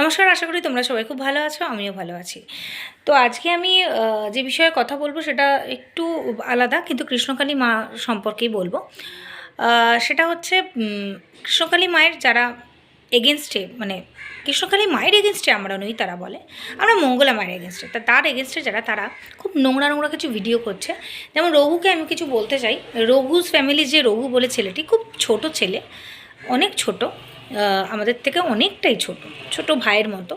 নমস্কার, আশা করি তোমরা সবাই খুব ভালো আছো, আমিও ভালো আছি। তো আজকে আমি যে বিষয়ে কথা বলব সেটা একটু আলাদা, কিন্তু কৃষ্ণকালী মা সম্পর্কেই বলব। সেটা হচ্ছে কৃষ্ণকালী মায়ের যারা এগেনস্টে মানে কৃষ্ণকালী মায়ের এগেনস্টে আমরা নই তারা বলে, আমরা মঙ্গলা মায়ের এগেনস্টে তা তার এগেনস্টে যারা, তারা খুব নোংরা নোংরা কিছু ভিডিও করছে। যেমন রঘুকে আমি কিছু বলতে চাই রঘুস ফ্যামিলির যে রঘু বলে ছেলেটি খুব ছোট ছেলে, অনেক ছোট। আমাদের থেকে অনেকটাই ছোট ছোট ভাইয়ের মতো।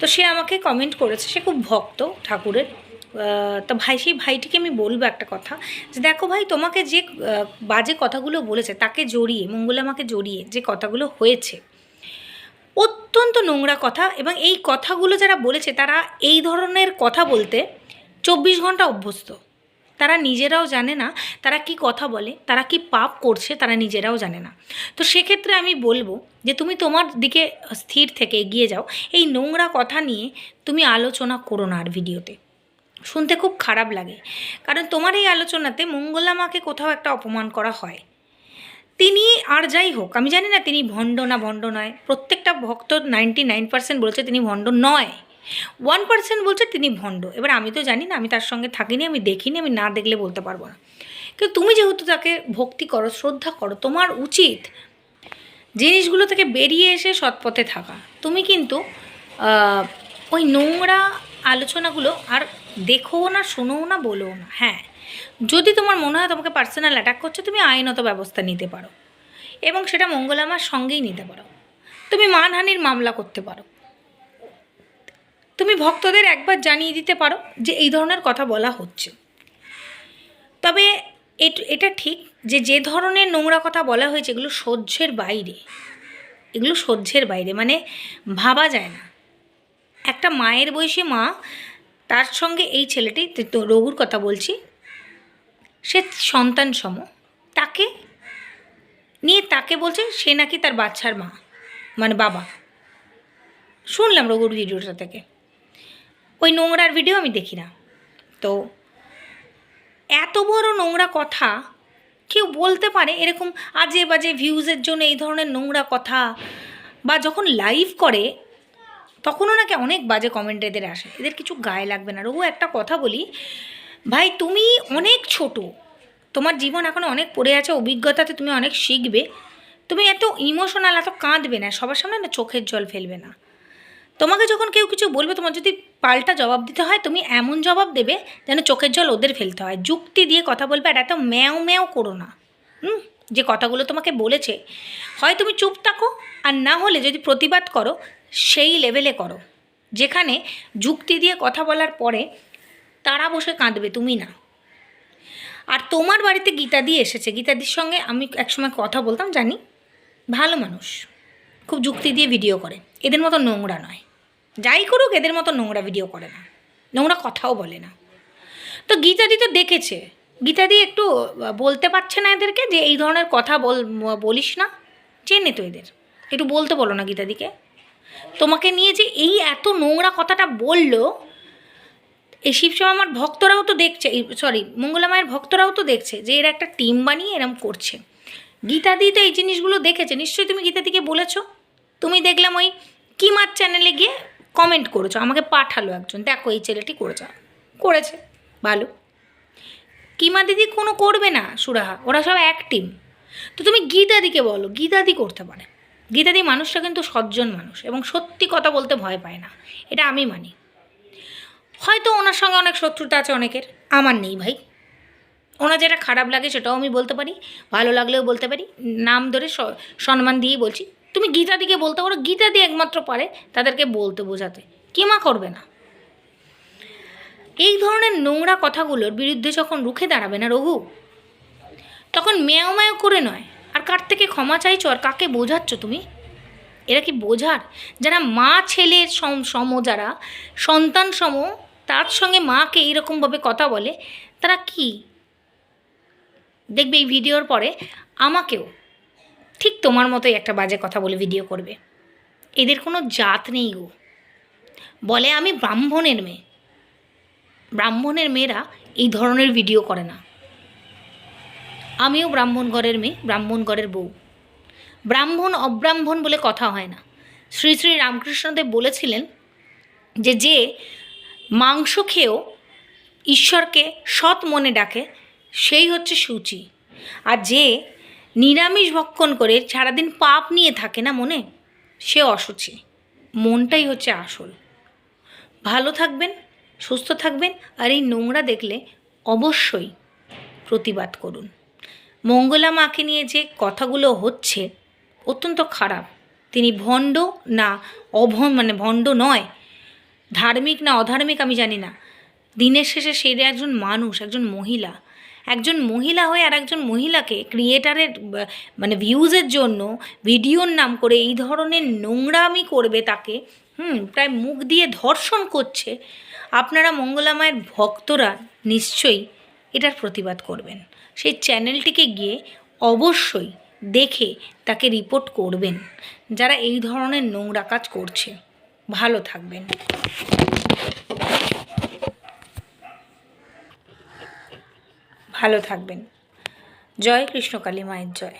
তো সে আমাকে কমেন্ট করেছে, সে খুব ভক্ত ঠাকুরের। তা ভাই, সেই ভাইটিকে আমি বলব একটা কথা যে, দেখো ভাই, তোমাকে যে বাজে কথাগুলো বলেছে, তাকে জড়িয়ে, মঙ্গলে আমাকে জড়িয়ে যে কথাগুলো হয়েছে, অত্যন্ত নোংরা কথা এবং এই কথাগুলো যারা বলেছে, তারা এই ধরনের কথা বলতে চব্বিশ ঘণ্টা অভ্যস্ত। তারা নিজেরাও জানে না তারা কি কথা বলে, তারা কি পাপ করছে তারা নিজেরাও জানে না। তো সেক্ষেত্রে আমি বলব যে তুমি তোমার দিকে স্থির থেকে এগিয়ে যাও। এই নোংরা কথা নিয়ে তুমি আলোচনা করো না আর ভিডিওতে। শুনতে খুব খারাপ লাগে। কারণ তোমার এই আলোচনাতে মঙ্গলামাকে কোথাও একটা অপমান করা হয়। তিনি আর যাই হোক, আমি জানি না তিনি ভণ্ড না ভণ্ড নয়, প্রত্যেকটা ভক্ত নাইনটি নাইন পার্সেন্ট বলছে তিনি ভণ্ড নয়। ওয়ান পার্সেন্ট বলছে তিনি ভণ্ড। এবার আমি তো জানি না, আমি তার সঙ্গে থাকিনি, আমি দেখিনি, আমি না দেখলে বলতে পারব না। কিন্তু তুমি যেহেতু তাকে ভক্তি করো, শ্রদ্ধা করো, তোমার উচিত জিনিসগুলো থেকে বেরিয়ে এসে সৎপথে থাকা। তুমি কিন্তু ওই নোংরা আলোচনাগুলো আর দেখোও না, শোনোও না, বলোও না। হ্যাঁ যদি তোমার মনে হয় তোমাকে পার্সোনাল অ্যাটাক করছে, তুমি আইনত ব্যবস্থা নিতে পারো এবং সেটা মঙ্গলামার সঙ্গেই নিতে পারো। তুমি মানহানির মামলা করতে পারো। তুমি ভক্তদের একবার জানিয়ে দিতে পারো যে এই ধরনের কথা বলা হচ্ছে। তবে এট- ঠিক যে যে ধরনের নোংরা কথা বলা হয়েছে এগুলো সহ্যের বাইরে। এগুলো সহ্যের বাইরে মানে ভাবা যায় না। একটা মায়ের বয়সী মা, তার সঙ্গে এই ছেলেটি রঘুর কথা বলছি, সে সন্তান সম। তাকে নিয়ে তাকে বলছে সে নাকি তার বাচ্চার মা মানে বাবা। শুনলাম রঘুর ভিডিওটা থেকে। ওই নোংরার ভিডিও আমি দেখি না। তো এত বড় নোংরা কথা কেউ বলতে পারে এরকম আজে বাজে ভিউজের জন্য এই ধরনের নোংরা কথা বা যখন লাইভ করে, তখনও নাকি অনেক বাজে কমেন্ট এদের আসে। এদের কিছু গায়ে লাগবে না। রঘু একটা কথা বলি, ভাই, তুমি অনেক ছোট। তোমার জীবন এখন অনেক পড়ে আছে, অভিজ্ঞতাতে তুমি অনেক শিখবে। তুমি এত ইমোশনাল এত কাঁদবে না। সবার সামনে না চোখের জল ফেলবে না। তোমাকে যখন কেউ কিছু বলবে, তোমার যদি পাল্টা জবাব দিতে হয়, তুমি এমন জবাব দেবে যেন চোখের জল ওদের ফেলতে হয়। যুক্তি দিয়ে কথা বলবে আর এত ম্যাও ম্যাও করো না। হুম? যে কথাগুলো তোমাকে বলেছে। হয় তুমি চুপ থাকো আর না হলে যদি প্রতিবাদ করো, সেই লেভেলে করো। যেখানে যুক্তি দিয়ে কথা বলার পরে তারা বসে কাঁদবে, তুমি না। আর তোমার বাড়িতে গীতাদি এসেছে। গীতাদির সঙ্গে আমি একসময় কথা বলতাম, জানি? ভালো মানুষ। খুব যুক্তি দিয়ে ভিডিও করে। এদের মতো নোংরা নয়। যাই করুক, এদের মতো নোংরা ভিডিও করে না। নোংরা কথাও বলে না। তো গীতাদি তো দেখেছে। গীতাদি একটু বলতে পারছে না এদেরকে যে এই ধরনের কথা বল, বলিস না। চেনে তো এদের। একটু বলতে বলো না গীতাদিকে। তোমাকে নিয়ে যে এই এত নোংরা কথাটা বলল, এই শিবশ্যাম আমার ভক্তরাও তো দেখছে সরি মঙ্গলা মায়ের ভক্তরাও তো দেখছে যে এরা একটা টিম বানিয়ে এরম করছে। গীতাদি তো এই জিনিসগুলো দেখেছে। নিশ্চয়ই তুমি গীতাদিকে বলেছ। তুমি দেখলাম ওই কিমার চ্যানেলে গিয়ে কমেন্ট করেছ, আমাকে পাঠালো একজন। দেখো, এই ছেলেটি করেছে। করেছে, ভালো। কিমা দিদি কোনো করবে না, সুরাহা। ওরা সব এক টিম তো তুমি গীতাদিকে বলো গীতাদি করতে পারে। গীতাদি মানুষটা কিন্তু সজ্জন মানুষ এবং সত্যি কথা বলতে ভয় পায় না। এটা আমি মানি। হয়তো ওনার সঙ্গে অনেক শত্রুতা আছে অনেকের, আমার নেই ভাই। ওনার যেটা খারাপ লাগে সেটাও আমি বলতে পারি, ভালো লাগলেও বলতে পারি। নাম ধরে সম্মান দিয়েই বলছি। তুমি গীতা দিকে বলতে পারো, গীতা দিয়ে একমাত্র পারে তাদেরকে বলতে বোঝাতে। কিমা করবে না? এই ধরনের নোংরা কথাগুলোর বিরুদ্ধে যখন রুখে দাঁড়াবে না রঘু, তখন মেয় মেয় করে নয়। আর কার থেকে ক্ষমা চাইছো আর কাকে বোঝাচ্ছ তুমি? এরা কি বোঝার? যারা মা ছেলের সম, যারা সন্তান, সম, তার সঙ্গে মাকে এইরকমভাবে কথা বলে, তারা কি? দেখবে এই ভিডিওর পরে আমাকেও ঠিক তোমার মতোই একটা বাজে কথা বলে ভিডিও করবে। এদের কোনো জাত নেই গো। বলে আমি ব্রাহ্মণের মেয়ে। ব্রাহ্মণের মেয়েরা এই ধরনের ভিডিও করে না। আমিও ব্রাহ্মণ ঘরের মেয়ে, ব্রাহ্মণ ঘরের বউ। ব্রাহ্মণ অব্রাহ্মণ বলে কথা হয় না। শ্রী শ্রী রামকৃষ্ণদেব বলেছিলেন যে যে মাংস খেয়েও ঈশ্বরকে সৎ মনে ডাকে, সেই হচ্ছে সূচি। আর যে নিরামিষ ভক্ষণ করে সারাদিন পাপ নিয়ে থাকে না মনে? সে অসুচি। মনটাই হচ্ছে আসল। ভালো থাকবেন, সুস্থ থাকবেন, আর এই নোংরা দেখলে অবশ্যই প্রতিবাদ করুন। মঙ্গলা মাকে নিয়ে যে কথাগুলো হচ্ছে অত্যন্ত খারাপ। তিনি ভণ্ড না অভ মানে ভণ্ড নয়। ধার্মিক না অধার্মিক আমি জানি না। দিনের শেষে সে একজন মানুষ, একজন মহিলা একজন মহিলা হয়ে আর একজন মহিলাকে ক্রিয়েটারের মানে ভিউজের জন্য ভিডিওর নাম করে এই ধরনের নোংরামি করবে তাকে, হুম, প্রায় মুখ দিয়ে ধর্ষণ করছে, আপনারা মঙ্গলামায়ের ভক্তরা নিশ্চয়ই এটার প্রতিবাদ করবেন। সেই চ্যানেলটিকে গিয়ে অবশ্যই দেখে তাকে রিপোর্ট করবেন, যারা এই ধরনের নোংরা কাজ করছে। ভালো থাকবেন। ভালো থাকবেন। জয় কৃষ্ণকালী মায়ের জয়।